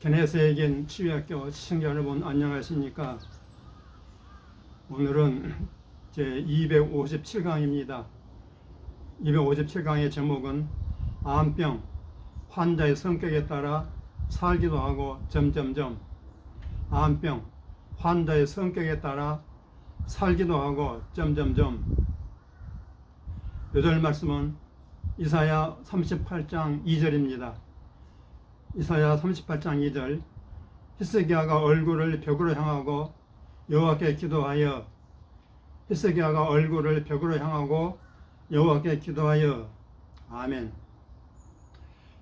게네스에겐 치유학교 시청자 여러분 안녕하십니까? 오늘은 제 257강입니다. 257강의 제목은 암병 환자의 성격에 따라 살기도 하고 점점점 암병 환자의 성격에 따라 살기도 하고 점점점 요절 말씀은 이사야 38장 2절입니다. 이사야 38장 2절 히스기야가 얼굴을 벽으로 향하고 여호와께 기도하여 히스기야가 얼굴을 벽으로 향하고 여호와께 기도하여 아멘.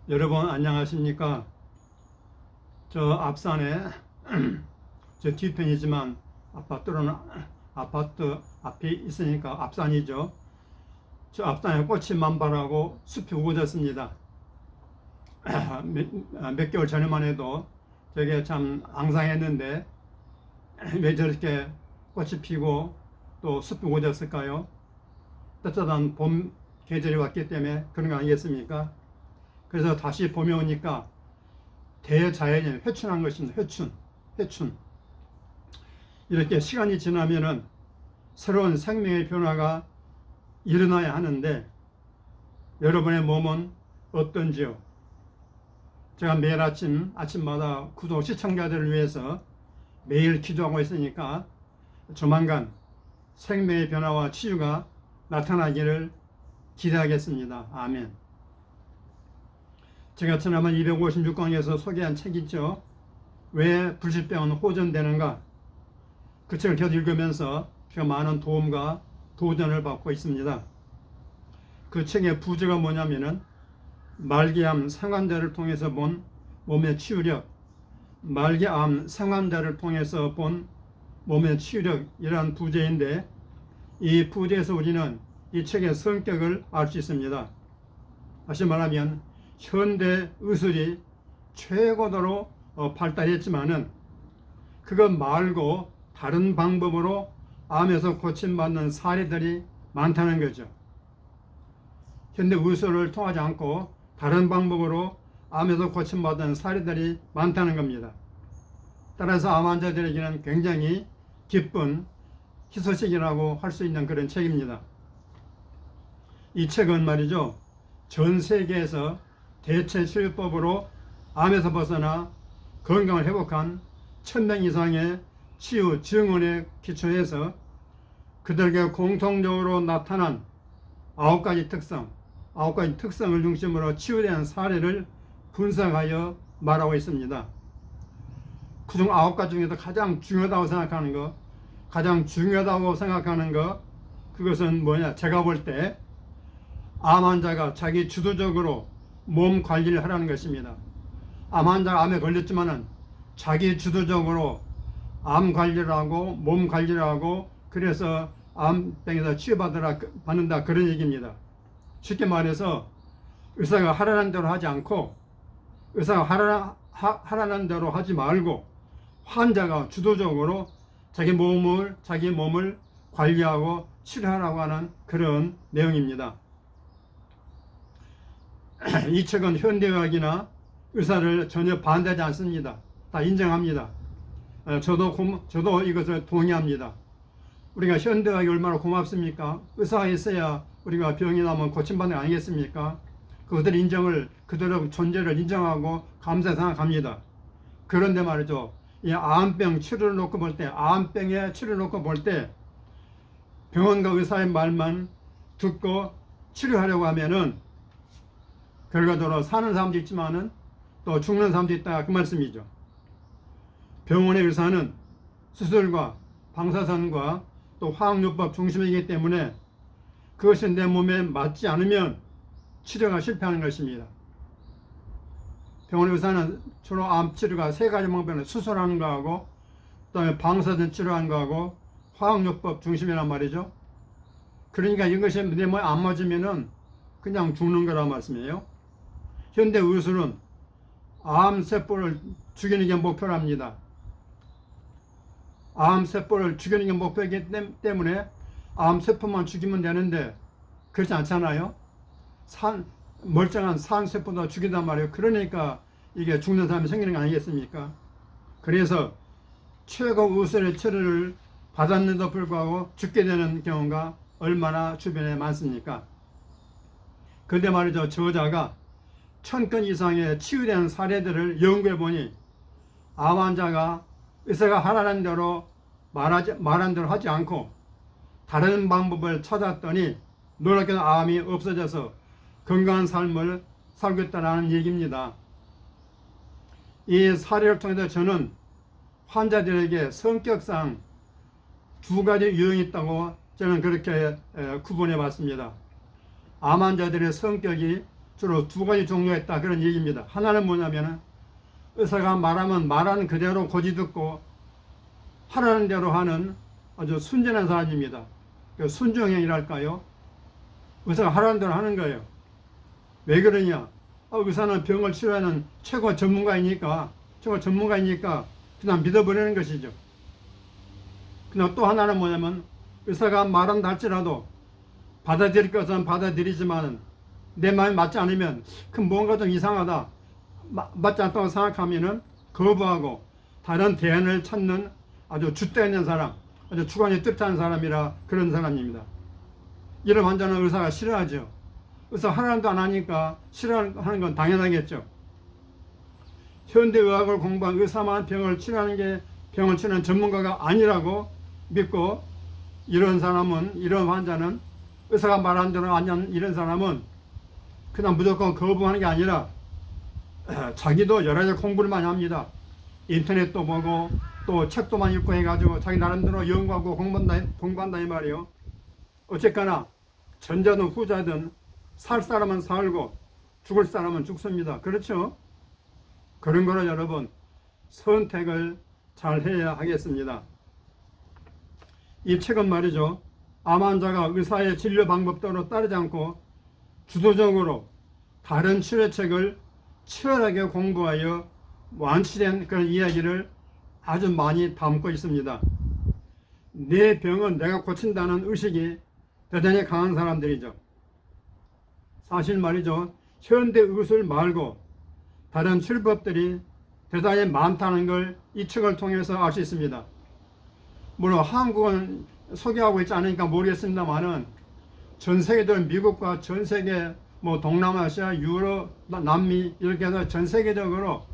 여러분 안녕하십니까? 저 앞산에 저 뒤편이지만 아파트로는 아파트 앞이 있으니까 앞산이죠. 저 앞산에 꽃이 만발하고 숲이 우거졌습니다. 몇, 몇 개월 전에만 해도 저게 참 앙상했는데 왜 저렇게 꽃이 피고 또 숲이 우거졌을까요? 따뜻한 봄 계절이 왔기 때문에 그런 거 아니겠습니까? 그래서 다시 봄이 오니까 대자연이 회춘한 것입니다. 회춘, 회춘. 이렇게 시간이 지나면은 새로운 생명의 변화가 일어나야 하는데 여러분의 몸은 어떤지요? 제가 매일 아침 아침마다 구독 시청자들을 위해서 매일 기도하고 있으니까 조만간 생명의 변화와 치유가 나타나기를 기대하겠습니다. 아멘. 제가 지난번 256강에서 소개한 책 있죠. 왜 불치병은 호전되는가? 그 책을 계속 읽으면서 제가 많은 도움과 도전을 받고 있습니다. 그 책의 부제가 뭐냐면은 말기암 생환자를 통해서 본 몸의 치유력, 말기암 생환자를 통해서 본 몸의 치유력이란 부제인데 이 부제에서 우리는 이 책의 성격을 알 수 있습니다. 다시 말하면 현대 의술이 최고도로 어, 발달했지만은 그것 말고 다른 방법으로 암에서 고침받는 사례들이 많다는 거죠. 현대 의술을 통하지 않고 다른 방법으로 암에서 고침받은 사례들이 많다는 겁니다. 따라서 암 환자들에게는 굉장히 기쁜 희소식이라고 할 수 있는 그런 책입니다. 이 책은 말이죠. 전 세계에서 대체 치유법으로 암에서 벗어나 건강을 회복한 천명 이상의 치유 증언에 기초해서 그들에게 공통적으로 나타난 아홉 가지 특성, 아홉 가지 특성을 중심으로 치유된 사례를 분석하여 말하고 있습니다. 그중 아홉 가지 중에서 가장 중요하다고 생각하는 것, 가장 중요하다고 생각하는 것, 그것은 뭐냐? 제가 볼 때 암 환자가 자기 주도적으로 몸 관리를 하라는 것입니다. 암 환자가 암에 걸렸지만은 자기 주도적으로 암 관리를 하고 몸 관리를 하고 그래서 암병에서 치유받으라 받는다 그런 얘기입니다. 쉽게 말해서 의사가 하라는 대로 하지 않고 의사가 하라, 하, 하라는 대로 하지 말고 환자가 주도적으로 자기 몸을 자기 몸을 관리하고 치료하라고 하는 그런 내용입니다. 이 책은 현대의학이나 의사를 전혀 반대하지 않습니다. 다 인정합니다. 어, 저도 고, 저도 이것을 동의합니다. 우리가 현대의학이 얼마나 고맙습니까? 의사가 있어야 우리가 병이 나면 고침받는 거 아니겠습니까? 그들의 인정을 그들의 존재를 인정하고 감사 생각합니다. 그런데 말이죠. 이 암병 치료를 놓고 볼 때, 암병의 치료를 놓고 볼 때 병원과 의사의 말만 듣고 치료하려고 하면은 결과적으로 사는 사람도 있지만은 또 죽는 사람도 있다 그 말씀이죠. 병원의 의사는 수술과 방사선과 또 화학요법 중심이기 때문에 그것이 내 몸에 맞지 않으면 치료가 실패하는 것입니다. 병원 의사는 주로 암 치료가 세 가지 방법을 수술하는 거하고 그다음에 방사선 치료하는 거하고 화학요법 중심이란 말이죠. 그러니까 이것이 내 몸에 안 맞으면은 그냥 죽는 거란 말씀이에요. 현대 의술은 암세포를 죽이는 게 목표랍니다. 암세포를 죽이는 게 목표이기 때문에 암세포만 죽이면 되는데 그렇지 않잖아요. 산, 멀쩡한 산세포도 죽인단 말이에요. 그러니까 이게 죽는 사람이 생기는 거 아니겠습니까? 그래서 최고 우선의 처리를 받았는데도 불구하고 죽게 되는 경우가 얼마나 주변에 많습니까? 근데 말이죠. 저자가 천 건 이상의 치유된 사례들을 연구해 보니 암 환자가 의사가 하라는 대로 말하지, 말한 대로 하지 않고 다른 방법을 찾았더니 놀랍게도 암이 없어져서 건강한 삶을 살고 있다는 얘기입니다. 이 사례를 통해서 저는 환자들에게 성격상 두 가지 유형이 있다고 저는 그렇게 구분해 봤습니다. 암 환자들의 성격이 주로 두 가지 종류가 있다 그런 얘기입니다. 하나는 뭐냐면 의사가 말하면 말하는 그대로 고지 듣고 하라는 대로 하는 아주 순전한 사람입니다. 그 순종형이랄까요? 의사가 하라는 대로 하는 거예요. 왜 그러냐? 아, 의사는 병을 치료하는 최고 전문가이니까, 최고 전문가이니까 그냥 믿어버리는 것이죠. 그냥 또 하나는 뭐냐면 의사가 말한다 할지라도 받아들일 것은 받아들이지만 내 마음이 맞지 않으면 그 뭔가 좀 이상하다. 마, 맞지 않다고 생각하면은 거부하고 다른 대안을 찾는 아주 줏대 있는 사람, 아주 주관이 뜻한 사람이라 그런 사람입니다. 이런 환자는 의사가 싫어하죠. 의사 하나도 안 하니까 싫어하는 건 당연하겠죠. 현대의학을 공부한 의사만 병을 치료하는 게 병을 치료하는 전문가가 아니라고 믿고 이런 사람은 이런 환자는 의사가 말한 대로 안는 이런 사람은 그냥 무조건 거부하는 게 아니라 자기도 여러 가지 공부를 많이 합니다. 인터넷도 보고 또 책도 많이 읽고 해가지고 자기 나름대로 연구하고 공부한다, 공부한다 이 말이에요. 어쨌거나 전자든 후자든 살 사람은 살고 죽을 사람은 죽습니다. 그렇죠? 그런 거로 여러분 선택을 잘 해야 하겠습니다. 이 책은 말이죠. 암 환자가 의사의 진료 방법대로 따르지 않고 주도적으로 다른 치료책을 치열하게 공부하여 완치된 그런 이야기를 아주 많이 담고 있습니다. 내 병은 내가 고친다는 의식이 대단히 강한 사람들이죠. 사실 말이죠. 현대 의술 말고 다른 치료법들이 대단히 많다는 걸 이 책을 통해서 알 수 있습니다. 물론 한국은 소개하고 있지 않으니까 모르겠습니다만은 전 세계들 미국과 전 세계 뭐 동남아시아, 유럽, 남미 이렇게 해서 전 세계적으로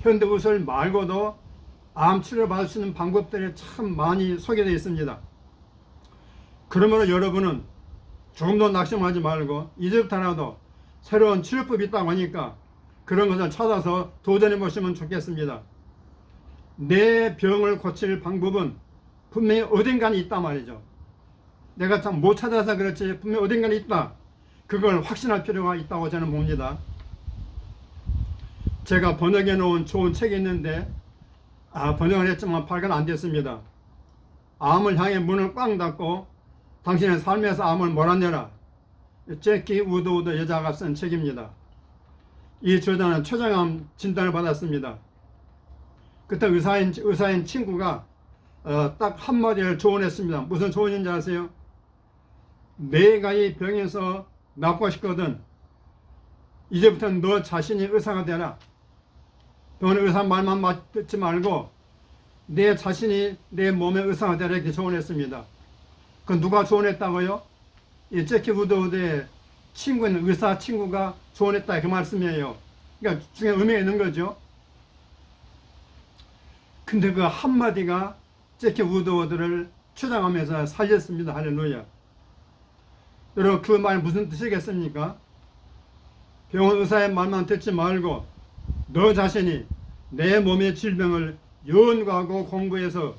현대 의술 말고도 암 치료 받을 수 있는 방법들이 참 많이 소개되어 있습니다. 그러므로 여러분은 조금도 낙심하지 말고 이제부터라도 새로운 치료법이 있다고 하니까 그런 것을 찾아서 도전해 보시면 좋겠습니다. 내 병을 고칠 방법은 분명히 어딘가는 있단 말이죠. 내가 참 못 찾아서 그렇지 분명히 어딘가는 있다. 그걸 확신할 필요가 있다고 저는 봅니다. 제가 번역해 놓은 좋은 책이 있는데 아, 번역을 했지만 발간 안 됐습니다. 암을 향해 문을 꽝 닫고 당신의 삶에서 암을 몰아내라. 제키 우드우드 여자가 쓴 책입니다. 이 저자는 초장암 진단을 받았습니다. 그때 의사인, 의사인 친구가 어, 딱 한마디를 조언했습니다. 무슨 조언인지 아세요? 내가 이 병에서 낫고 싶거든. 이제부터 너 자신이 의사가 되라. 병원 의사 말만 듣지 말고 내 자신이 내 몸의 의사가 되라 이렇게 조언했습니다. 그 누가 조언했다고요? 이 제키 우드우드의 친구인 의사 친구가 조언했다 그 말씀이에요. 그러니까 중에 의미가 있는 거죠. 근데 그 한마디가 제키 우드워드를 추장하면서 살렸습니다. 할렐루야. 여러분 그 말 무슨 뜻이겠습니까? 병원 의사의 말만 듣지 말고 너 자신이 내 몸의 질병을 연구하고 공부해서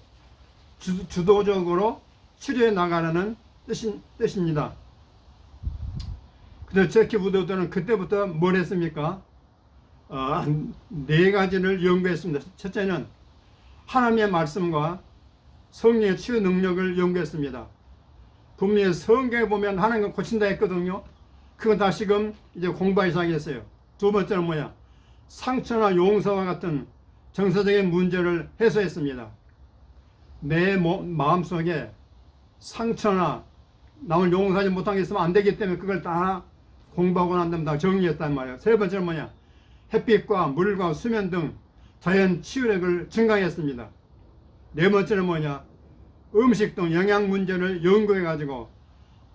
주, 주도적으로 치료해 나가라는 뜻인, 뜻입니다. 그래서 제키 우드워드는 그때부터 뭘 했습니까? 어, 네 가지를 연구했습니다. 첫째는 하나님의 말씀과 성령의 치유 능력을 연구했습니다. 분명히 성경에 보면 하나님을 고친다 했거든요. 그건 다시금 이제 공부하기 시작했어요. 두 번째는 뭐야? 상처나 용서와 같은 정서적인 문제를 해소했습니다. 내 마음속에 상처나 남을 용서하지 못한 게 있으면 안 되기 때문에 그걸 다 공부하고 난 다음에 다 정리했단 말이에요. 세 번째는 뭐냐? 햇빛과 물과 수면 등 자연 치유력을 증강했습니다. 네 번째는 뭐냐? 음식 등 영양 문제를 연구해 가지고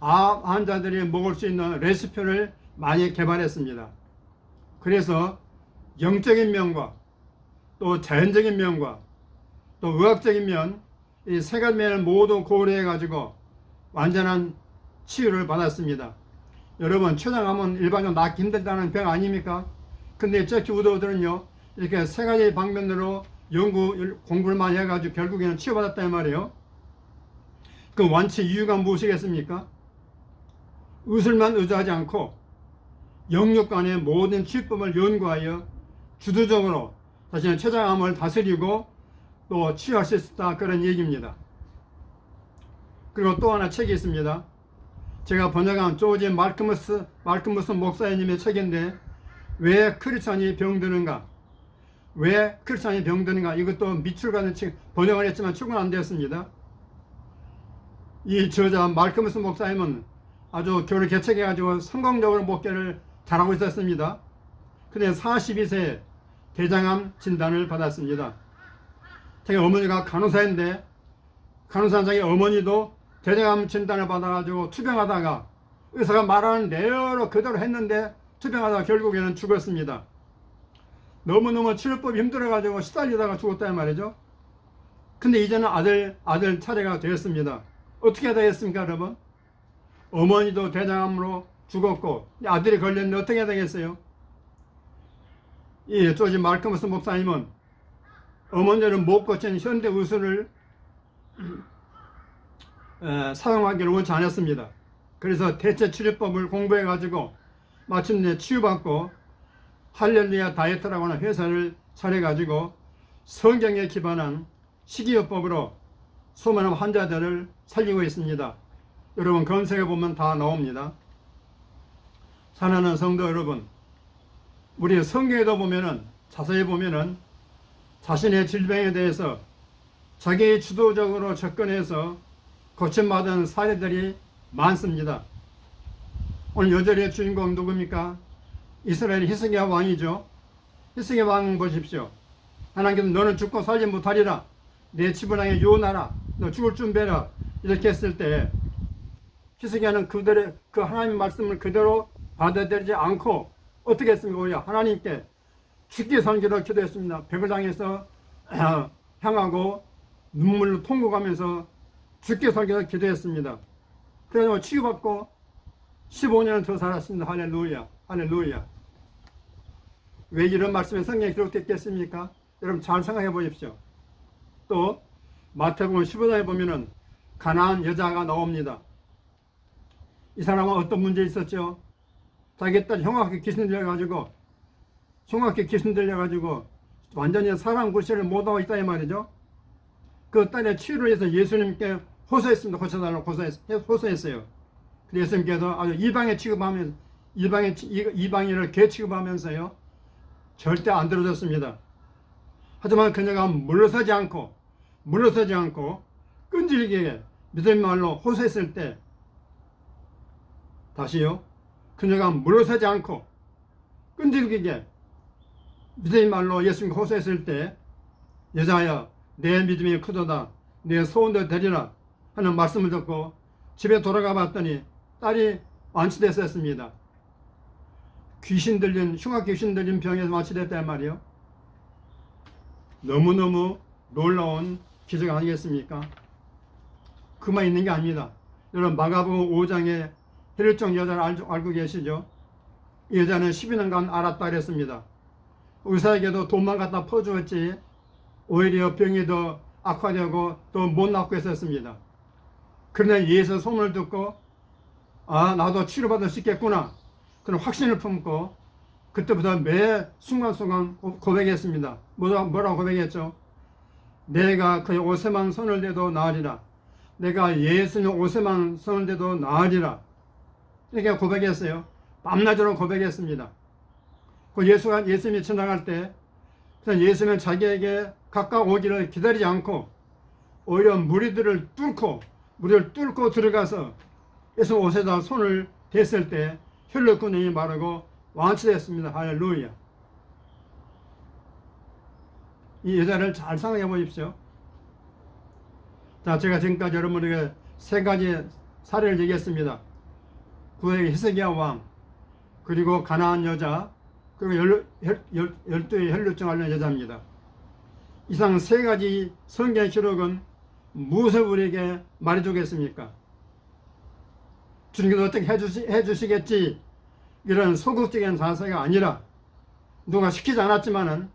암 환자들이 먹을 수 있는 레시피를 많이 개발했습니다. 그래서 영적인 면과 또 자연적인 면과 또 의학적인 면, 이 세 가지 면을 모두 고려해 가지고 완전한 치유를 받았습니다. 여러분, 췌장암은 일반적으로 낫기 힘들다는 병 아닙니까? 근데 저키 우도들은요, 이렇게 세 가지 방면으로 연구, 공부를 많이 해가지고 결국에는 치유받았단 말이에요. 그 완치 이유가 무엇이겠습니까? 의술만 의존하지 않고 영육 간의 모든 치유법을 연구하여 주도적으로 자신의 췌장암을 다스리고 또 치유할 수 있었다 그런 얘기입니다. 그리고 또 하나 책이 있습니다. 제가 번역한 조지 말크무스 말크무스 목사님의 책인데 왜 크리스찬이 병드는가? 왜 크리스찬이 병드는가? 이것도 미출가는 책 번역을 했지만 출근 안 되었습니다. 이 저자 말크무스 목사님은 아주 교를 개척해가지고 성공적으로 목회를 잘하고 있었습니다. 근데 42세에 대장암 진단을 받았습니다. 자기 어머니가 간호사인데 간호사 자기 어머니도 대장암 진단을 받아가지고 투병하다가 의사가 말하는 대로 그대로 했는데 투병하다가 결국에는 죽었습니다. 너무너무 치료법이 힘들어가지고 시달리다가 죽었단 말이죠. 근데 이제는 아들, 아들 차례가 되었습니다. 어떻게 되겠습니까, 여러분? 어머니도 대장암으로 죽었고, 아들이 걸렸는데 어떻게 되겠어요? 이 조지 말크머스 목사님은 어머니를 못 고친 현대 의술을 사용하기를 원치 않았습니다. 그래서 대체 치료법을 공부해 가지고 마침내 치유받고 할렐루야 다이어트라고 하는 회사를 차려 가지고 성경에 기반한 식이요법으로 수많은 환자들을 살리고 있습니다. 여러분 검색해 보면 다 나옵니다. 사랑하는 성도 여러분, 우리 성경에도 보면은 자세히 보면은 자신의 질병에 대해서 자기 주도적으로 접근해서 고침받은 사례들이 많습니다. 오늘 여절의 주인공 누굽니까? 이스라엘 히스기야 왕이죠. 히스기야 왕 보십시오. 하나님께서 너는 죽고 살지 못하리라. 내 향해 요나라. 너 죽을 준비해라. 이렇게 했을 때 히스기야는 그들의 그 하나님의 말씀을 그대로 받아들이지 않고 어떻게 했습니까? 하나님께 죽게 살기로 기도했습니다. 벽을 향해서 향하고 눈물로 통곡하면서 죽게 살기로 기도했습니다. 그래서 치유받고 15년을 더 살았습니다. 할렐루야. 할렐루야. 왜 이런 말씀이 성경에 기록됐겠습니까? 여러분 잘 생각해 보십시오. 또 마태복음 15장에 보면은 가난한 여자가 나옵니다. 이 사람은 어떤 문제 있었죠? 자기 딸 형학교 귀신 들려가지고 흉악게 귀신 들려가지고 완전히 사람 구실을 못하고 있다 이 말이죠. 그 딸의 치유를 위해서 예수님께 호소했습니다. 고쳐달라고 호소했, 호소했어요. 예수님께서 아주 이방에 취급하면서 이방의 이방인을 개 취급하면서요 절대 안 들어줬습니다. 하지만 그녀가 물러서지 않고 물러서지 않고 끈질기게 믿음 말로 호소했을 때 다시요 그녀가 물러서지 않고 끈질기게 믿음의 말로 예수님 호소했을 때 여자여 내 믿음이 크도다 내 소원도 되리라 하는 말씀을 듣고 집에 돌아가 봤더니 딸이 완치됐었습니다. 귀신 들린 흉악 귀신 들린 병에서 완치됐단 말이요. 너무너무 놀라운 기적 아니겠습니까? 그만 있는 게 아닙니다. 여러분 마가복음 5장에 혈혈증 여자를 알고 계시죠? 이 여자는 12년간 알았다 그랬습니다. 의사에게도 돈만 갖다 퍼주었지 오히려 병이 더 악화되고 또 못 낫고 했었습니다. 그러나 예수 소문을 듣고 아 나도 치료받을 수 있겠구나 그런 확신을 품고 그때부터 매 순간순간 고백했습니다. 뭐라고 고백했죠? 내가 그의 옷에만 손을 대도 나으리라. 내가 예수님 옷에만 손을 대도 나으리라. 이렇게 고백했어요. 밤낮으로 고백했습니다. 그 예수가 예수님이 지나갈 때 예수님은 자기에게 가까워 오기를 기다리지 않고 오히려 무리들을 뚫고 무리를 뚫고 들어가서 예수 옷에다 손을 댔을 때 혈류근육이 마르고 완치됐습니다. 할렐루야. 이 여자를 잘 생각해 보십시오. 자, 제가 지금까지 여러분에게 세 가지 사례를 얘기했습니다. 구의 히스기야 왕, 그리고 가나안 여자, 그리고 열, 열, 열, 열두의 혈루증 앓는 여자입니다. 이상 세 가지 성경 기록은 무엇을 우리에게 말해주겠습니까? 주님께서 어떻게 해주시, 해주시겠지 이런 소극적인 자세가 아니라 누가 시키지 않았지만은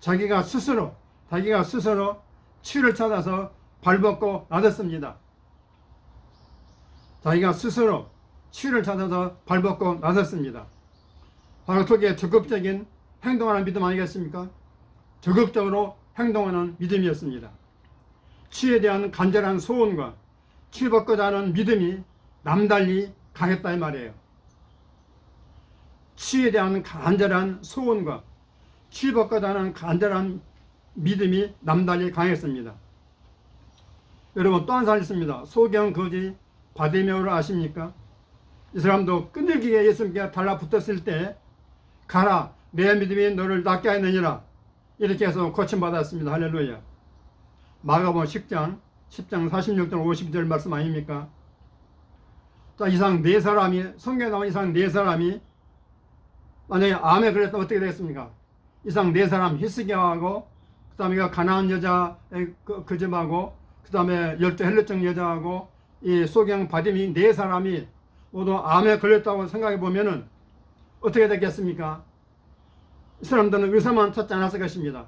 자기가 스스로 자기가 스스로 치유를 찾아서 발벗고 나섰습니다. 자기가 스스로 치유를 찾아서 발벗고 나섰습니다. 바로 그게 적극적인 행동하는 믿음 아니겠습니까? 적극적으로 행동하는 믿음이었습니다. 치유에 대한 간절한 소원과 치유받고자 하는 믿음이 남달리 강했다 이 말이에요. 치유에 대한 간절한 소원과 치유받고자 하는 간절한 믿음이 남달리 강했습니다. 여러분 또 한 사람 있습니다. 소경 거지 바데메오를 아십니까? 이 사람도 끈질기게 예수님께 달라붙었을 때 가라 내 믿음이 너를 낫게 하느니라 이렇게 해서 고침받았습니다. 할렐루야. 마가복 10장 10장 46절 50절 말씀 아닙니까? 자 이상 네 사람이 성경에 나온 이상 네 사람이 만약에 암에 걸렸다면 어떻게 되겠습니까? 이상 네 사람 히스기야하고 그 다음에 가나안 여자 그, 그 집하고 그 다음에 열두 헬레증 여자하고 이 소경 바dim이 네 사람이 모두 암에 걸렸다고 생각해 보면은 어떻게 됐겠습니까? 이 사람들은 의사만 찾지 않았을 것입니다.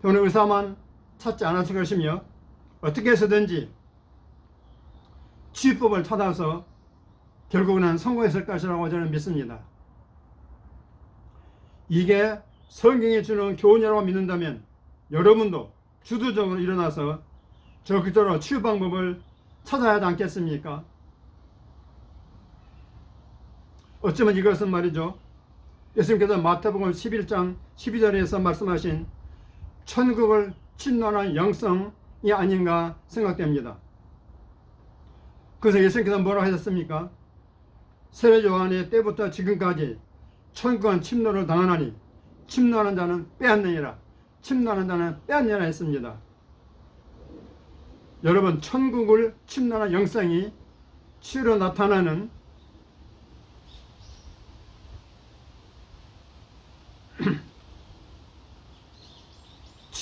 병원 의사만 찾지 않았을 것이며 어떻게 해서든지 치유법을 찾아서 결국은 성공했을 것이라고 저는 믿습니다. 이게 성경이 주는 교훈이라고 믿는다면 여러분도 주도적으로 일어나서 적극적으로 치유 방법을 찾아야 하지 않겠습니까? 어쩌면 이것은 말이죠. 예수님께서 마태복음 11장 12절에서 말씀하신 천국을 침노하는 영성이 아닌가 생각됩니다. 그래서 예수님께서 뭐라고 하셨습니까? 세례 요한의 때부터 지금까지 천국은 침노를 당하나니 침노하는 자는 빼앗느니라 침노하는 자는 빼앗느니라 했습니다. 여러분 천국을 침노하는 영성이 치유로 나타나는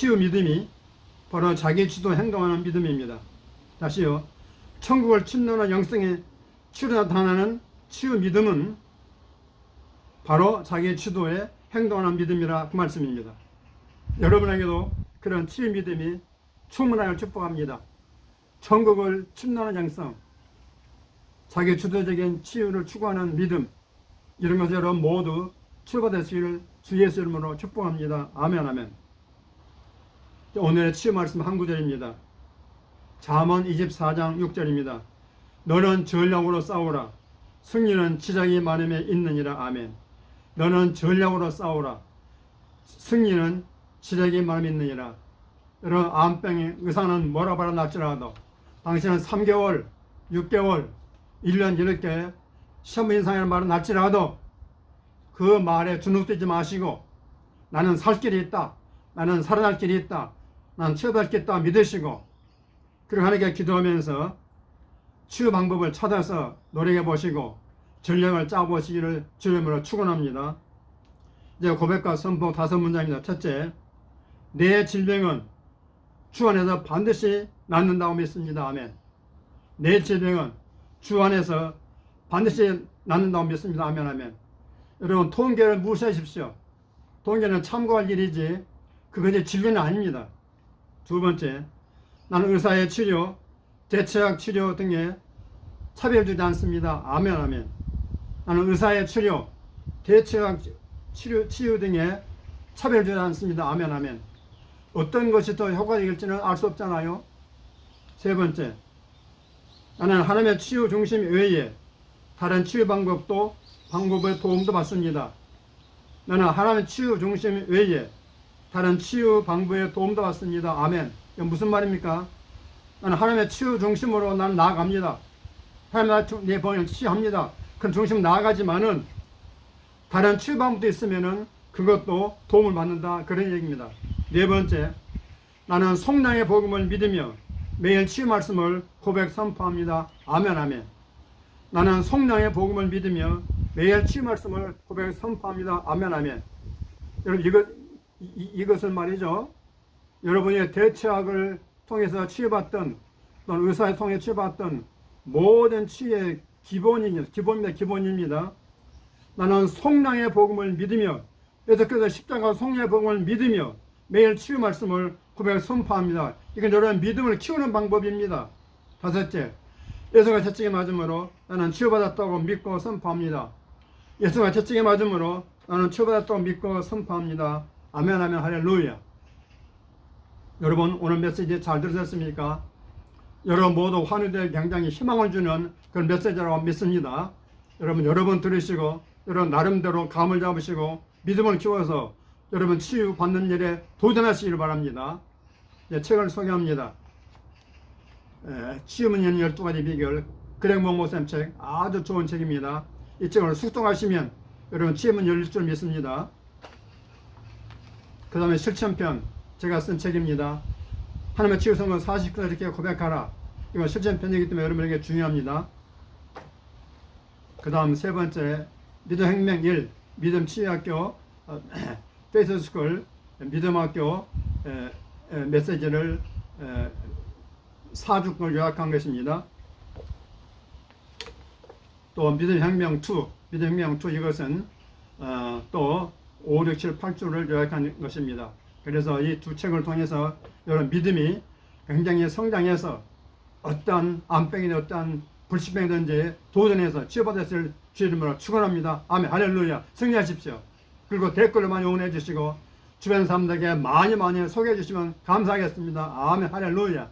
치유 믿음이 바로 자기 주도 행동하는 믿음입니다. 다시요. 천국을 침노하는 영성이 치유로 나타나는 치유 믿음은 바로 자기 주도에 행동하는 믿음이라 그 말씀입니다. 여러분에게도 그런 치유 믿음이 충만하길 축복합니다. 천국을 침노하는 양성, 자기 주도적인 치유를 추구하는 믿음, 이런 것을 여러분 모두 치유받으시기를 주 예수 이름으로 축복합니다. 아멘 아멘. 오늘의 치유 말씀 한 구절입니다. 잠언 24장 6절입니다. 너는 전략으로 싸우라. 승리는 지장이 많음에 있느니라. 아멘. 너는 전략으로 싸우라. 승리는 지장이 많음에 있느니라. 여러분 암병의 의사는 뭐라 바라 날지라도 당신은 3개월, 6개월, 1년 이렇게 시험 인상이라는 말은 날지라도 그 말에 주눅들지 마시고 나는 살 길이 있다. 나는 살아날 길이 있다. 난 치유받겠다 믿으시고 그리고 하나님께 기도하면서 치유 방법을 찾아서 노력해 보시고 전략을 짜 보시기를 주님으로 축원합니다. 이제 고백과 선포 다섯 문장입니다. 첫째, 내 질병은 주 안에서 반드시 낫는다고 믿습니다. 아멘. 내 질병은 주 안에서 반드시 낫는다고 믿습니다. 아멘, 아멘. 여러분, 통계를 무시하십시오. 통계는 참고할 일이지, 그것이 진리는 아닙니다. 두 번째, 나는 의사의 치료, 대체학 치료 등에 차별주지 않습니다. 아멘, 아멘. 나는 의사의 치료, 대체학 치료, 치유 등에 차별주지 않습니다. 아멘, 아멘. 어떤 것이 더 효과적일지는 알 수 없잖아요. 세 번째, 나는 하나님의 치유 중심 외에 다른 치유 방법도 방법의 도움도 받습니다. 나는 하나님의 치유 중심 외에 다른 치유 방법의 도움도 받습니다. 아멘. 이건 무슨 말입니까? 나는 하나님의 치유 중심으로 나는 나아갑니다. 하나님 내 병을 치유합니다. 그 중심 나아가지만은 다른 치유 방법도 있으면은 그것도 도움을 받는다. 그런 얘기입니다. 네 번째, 나는 성령의 복음을 믿으며 매일 치유 말씀을 고백 선포합니다. 아멘 아멘. 나는 성령의 복음을 믿으며 매일 치유 말씀을 고백 선포합니다. 아멘 아멘. 여러분 이것 이, 이것은 말이죠. 여러분이 대체학을 통해서 치유받던 또는 의사에 통해 치유받던 모든 치유의 기본입니다. 기본입니다. 기본입니다. 나는 성령의 복음을 믿으며 예수께서 십자가 성령의 복음을 믿으며 매일 치유 말씀을 고백 선포합니다. 이건 여러분 믿음을 키우는 방법입니다. 다섯째, 예수가 채찍에 맞음으로 나는 치유받았다고 믿고 선포합니다. 예수가 채찍에 맞음으로 나는 치유받았다고 믿고 선포합니다. 아멘 아멘 할렐루야. 여러분 오늘 메시지 잘 들으셨습니까? 여러분 모두 환우들 굉장히 희망을 주는 그런 메시지라고 믿습니다. 여러분 여러분 들으시고 여러분 나름대로 감을 잡으시고 믿음을 키워서 여러분 치유받는 일에 도전하시기를 바랍니다. 예, 책을 소개합니다. 예, 치유문연 12가지 비결 그랭모 모쌤 책 아주 좋은 책입니다. 이 책을 숙성하시면 여러분 치유문 열릴 줄 믿습니다. 그 다음에 실천편 제가 쓴 책입니다. 하나님의 치유성은 40분 이렇게 고백하라. 이건 실천편이기 때문에 여러분에게 중요합니다. 그 다음 세 번째 믿음 혁명 1 믿음 치유학교 어, 페이스스쿨 믿음학교 에, 에, 메시지를 에, 사주권을 요약한 것입니다. 또 믿음혁명 2 믿음혁명 2 이것은 어, 또 5, 6, 7, 8주를 요약한 것입니다. 그래서 이 두 책을 통해서 여러분 믿음이 굉장히 성장해서 어떤 암병이든 어떤 불치병이든지 도전해서 치유받았을 주 이름으로 축원합니다. 아멘 할렐루야 승리하십시오. 그리고 댓글로 많이 응원해 주시고 주변 사람들에게 많이 많이 소개해 주시면 감사하겠습니다. 아멘 할렐루야